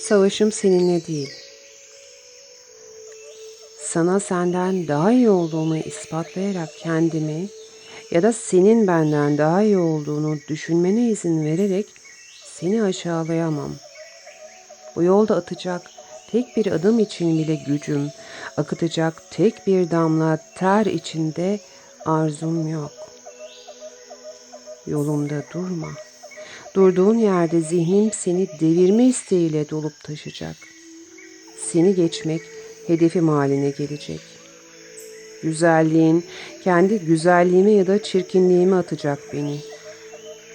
Savaşım seninle değil. Sana senden daha iyi olduğumu ispatlayarak kendimi ya da senin benden daha iyi olduğunu düşünmene izin vererek seni aşağılayamam. Bu yolda atacak tek bir adım için bile gücüm, akıtacak tek bir damla ter içinde arzum yok. Yolumda durma. Durduğun yerde zihnim seni devirme isteğiyle dolup taşacak. Seni geçmek hedefim haline gelecek. Güzelliğin kendi güzelliğime ya da çirkinliğime atacak beni.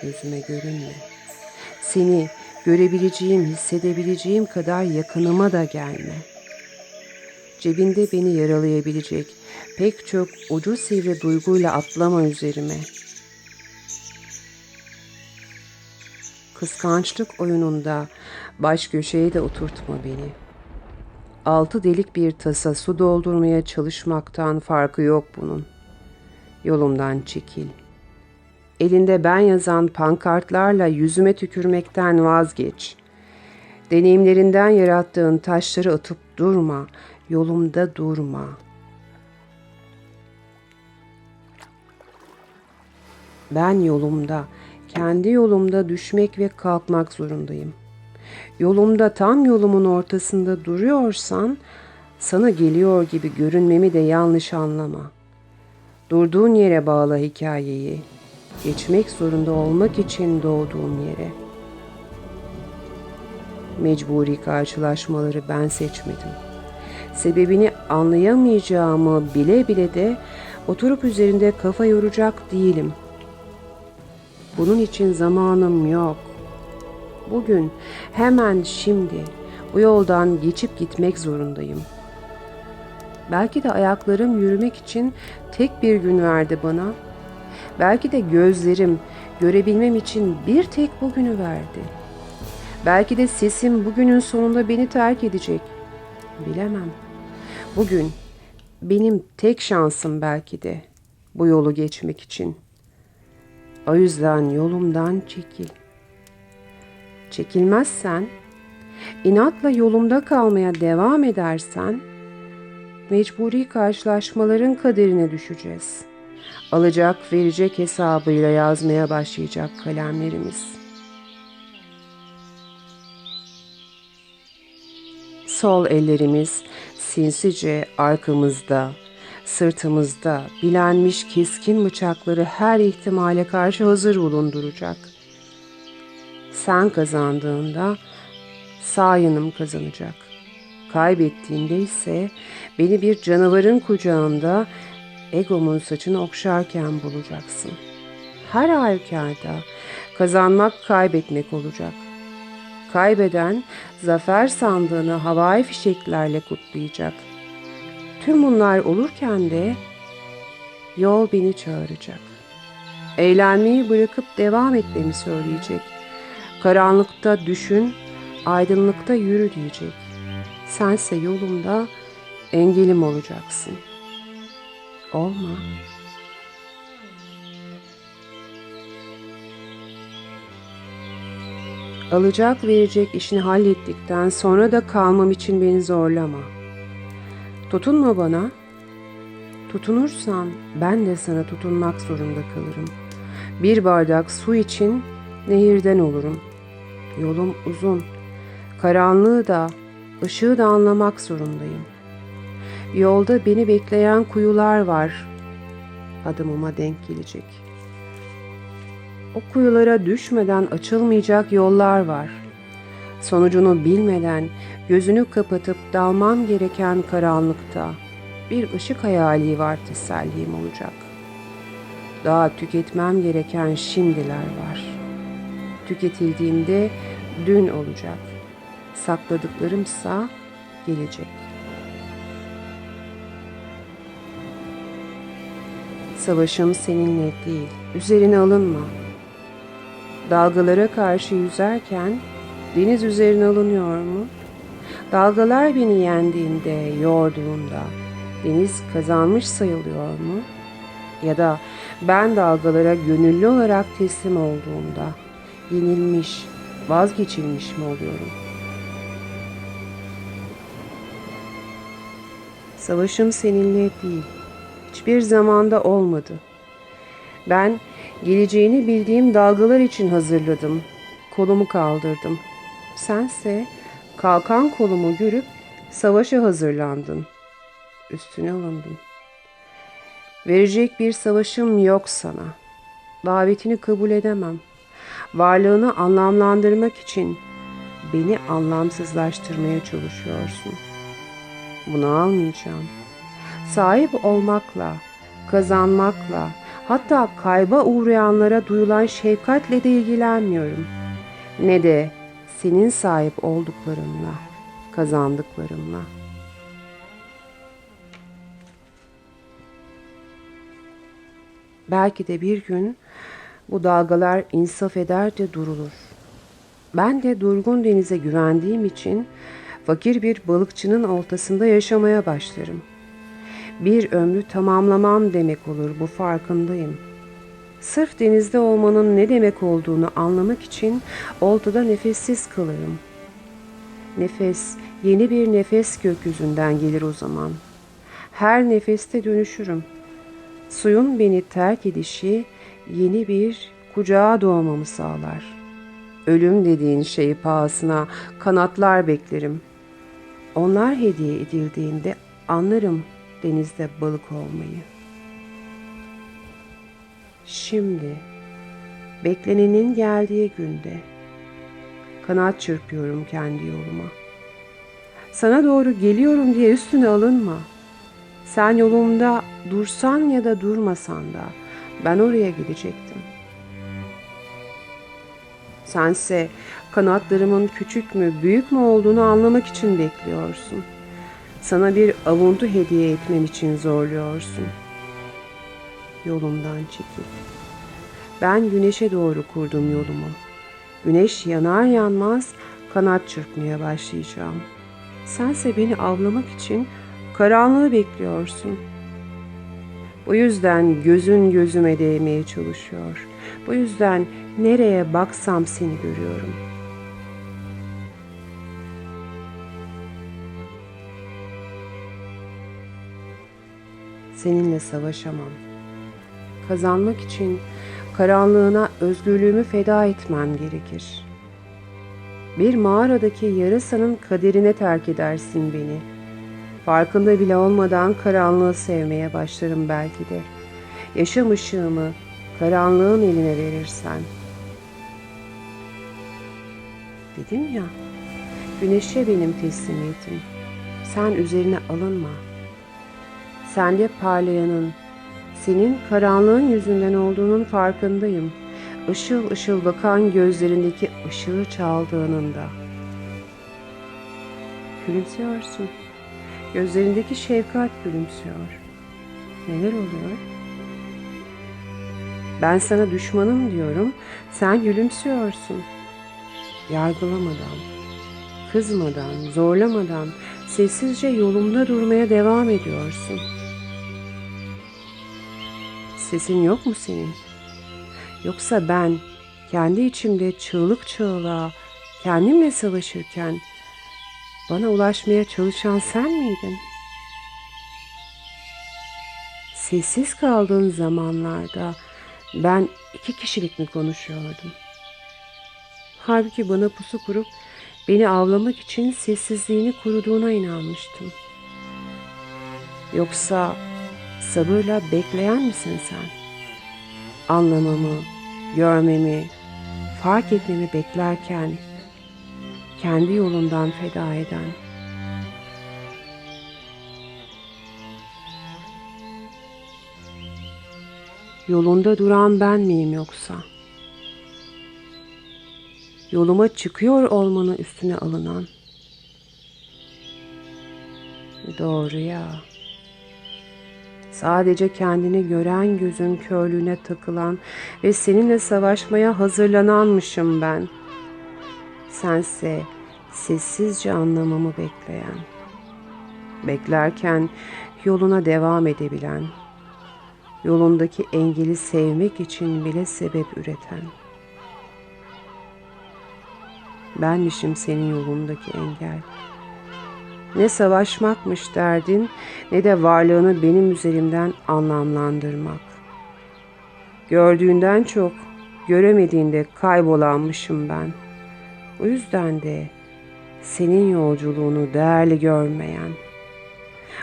Gözüme görünme. Seni görebileceğim, hissedebileceğim kadar yakınıma da gelme. Cebinde beni yaralayabilecek pek çok ucu sivri duyguyla atlama üzerime. Kıskançlık oyununda baş köşeye de oturtma beni. Altı delik bir tasa su doldurmaya çalışmaktan farkı yok bunun. Yolumdan çekil. Elinde ben yazan pankartlarla yüzüme tükürmekten vazgeç. Deneyimlerinden yarattığın taşları atıp durma, yolumda durma. Ben yolumda, kendi yolumda düşmek ve kalkmak zorundayım. Yolumda tam yolumun ortasında duruyorsan, sana geliyor gibi görünmemi de yanlış anlama. Durduğun yere bağla hikayeyi. Geçmek zorunda olmak için doğduğum yere. Mecburi karşılaşmaları ben seçmedim. Sebebini anlayamayacağımı bile bile de oturup üzerinde kafa yoracak değilim. Bunun için zamanım yok. Bugün, hemen şimdi bu yoldan geçip gitmek zorundayım. Belki de ayaklarım yürümek için tek bir gün verdi bana. Belki de gözlerim görebilmem için bir tek bugünü verdi. Belki de sesim bugünün sonunda beni terk edecek. Bilemem. Bugün benim tek şansım belki de bu yolu geçmek için. O yüzden yolumdan çekil. Çekilmezsen, inatla yolumda kalmaya devam edersen, mecburi karşılaşmaların kaderine düşeceğiz. Alacak verecek hesabıyla yazmaya başlayacak kalemlerimiz. Sol ellerimiz sinsice arkamızda, sırtımızda bilenmiş keskin bıçakları her ihtimale karşı hazır bulunduracak. Sen kazandığında sağ yanım kazanacak. Kaybettiğinde ise beni bir canavarın kucağında egomun saçını okşarken bulacaksın. Her halükarda kazanmak kaybetmek olacak. Kaybeden zafer sandığını havai fişeklerle kutlayacak. Tüm bunlar olurken de yol beni çağıracak. Eğlenmeyi bırakıp devam etmemi söyleyecek. Karanlıkta düşün, aydınlıkta yürü diyecek. Sense yolumda engelim olacaksın. Olma. Alacak verecek işini hallettikten sonra da kalmam için beni zorlama. Tutunma bana. Tutunursan ben de sana tutunmak zorunda kalırım. Bir bardak su için nehirden olurum. Yolum uzun. Karanlığı da, ışığı da anlamak zorundayım. Yolda beni bekleyen kuyular var. Adımıma denk gelecek. O kuyulara düşmeden açılmayacak yollar var. Sonucunu bilmeden gözünü kapatıp dalmam gereken karanlıkta bir ışık hayali var tesellim olacak. Daha tüketmem gereken şimdiler var. Tüketildiğimde dün olacak. Sakladıklarımsa gelecek. Savaşım seninle değil, üzerine alınma. Dalgalara karşı yüzerken Deniz üzerine alınıyor mu? Dalgalar beni yendiğinde, yorduğunda deniz kazanmış sayılıyor mu? Ya da ben dalgalara gönüllü olarak teslim olduğumda yenilmiş, vazgeçilmiş mi oluyorum? Savaşım seninle değil, hiçbir zamanda olmadı. Ben geleceğini bildiğim dalgalar için hazırladım. Kolumu kaldırdım.'' Sense kalkan kolumu görüp savaşa hazırlandın. Üstüne alındın. Verecek bir savaşım yok sana. Davetini kabul edemem. Varlığını anlamlandırmak için beni anlamsızlaştırmaya çalışıyorsun. Bunu almayacağım. Sahip olmakla, kazanmakla, hatta kayba uğrayanlara duyulan şefkatle de ilgilenmiyorum. Ne de senin sahip olduklarınla, kazandıklarınla. Belki de bir gün bu dalgalar insaf eder de durulur. Ben de durgun denize güvendiğim için fakir bir balıkçının ortasında yaşamaya başlarım. Bir ömrü tamamlamam demek olur bu farkındayım. Sırf denizde olmanın ne demek olduğunu anlamak için oltada nefessiz kalırım. Nefes, yeni bir nefes gökyüzünden gelir o zaman. Her nefeste dönüşürüm. Suyun beni terk edişi yeni bir kucağa doğmamı sağlar. Ölüm dediğin şey pahasına kanatlar beklerim. Onlar hediye edildiğinde anlarım denizde balık olmayı. Şimdi beklenenin geldiği günde kanat çırpıyorum kendi yoluma. Sana doğru geliyorum diye üstüne alınma. Sen yolumda dursan ya da durmasan da ben oraya gidecektim. Sense kanatlarımın küçük mü büyük mü olduğunu anlamak için bekliyorsun. Sana bir avuntu hediye etmen için zorluyorsun. Yolumdan çekil. Ben güneşe doğru kurdum yolumu. Güneş yanar yanmaz kanat çırpmaya başlayacağım. Sense beni avlamak için karanlığı bekliyorsun. Bu yüzden gözün gözüme değmeye çalışıyor. Bu yüzden nereye baksam seni görüyorum. Seninle savaşamam. Kazanmak için karanlığına özgürlüğümü feda etmem gerekir. Bir mağaradaki yarasanın kaderine terk edersin beni. Farkında bile olmadan karanlığı sevmeye başlarım belki de. Yaşam ışığımı karanlığın eline verirsen. Dedim ya, güneşe benim teslimiyetim. Sen üzerine alınma. Sende parlayanın, senin karanlığın yüzünden olduğunun farkındayım. Işıl ışıl bakan gözlerindeki ışığı çaldığının da. Gülümsüyorsun. Gözlerindeki şefkat gülümsüyor. Neler oluyor? Ben sana düşmanım diyorum, sen gülümsüyorsun. Yargılamadan, kızmadan, zorlamadan sessizce yolumda durmaya devam ediyorsun. Sesin yok mu senin? Yoksa ben kendi içimde çığlık çığlığa kendimle savaşırken bana ulaşmaya çalışan sen miydin? Sessiz kaldığın zamanlarda ben iki kişilik mi konuşuyordum? Halbuki bana pusu kurup beni avlamak için sessizliğini kuruduğuna inanmıştım. Yoksa sabırla bekleyen misin sen? Anlamamı, görmemi, fark etmemi beklerken kendi yolundan feda eden. Yolunda duran ben miyim yoksa? Yoluma çıkıyor olmanın üstüne alınan. Doğru ya. Sadece kendini gören gözün körlüğüne takılan ve seninle savaşmaya hazırlananmışım ben. Sense sessizce anlamamı bekleyen. Beklerken yoluna devam edebilen. Yolundaki engeli sevmek için bile sebep üreten. Benmişim senin yolundaki engel. Ne savaşmakmış derdin ne de varlığını benim üzerimden anlamlandırmak. Gördüğünden çok göremediğinde kaybolanmışım ben. O yüzden de senin yolculuğunu değerli görmeyen.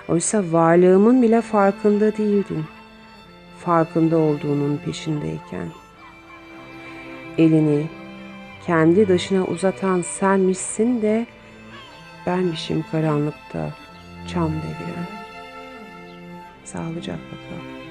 Oysa varlığımın bile farkında değildin. Farkında olduğunun peşindeyken. Elini kendi dışına uzatan senmişsin de benmişim karanlıkta çam deviren. Sağlıcakla kal.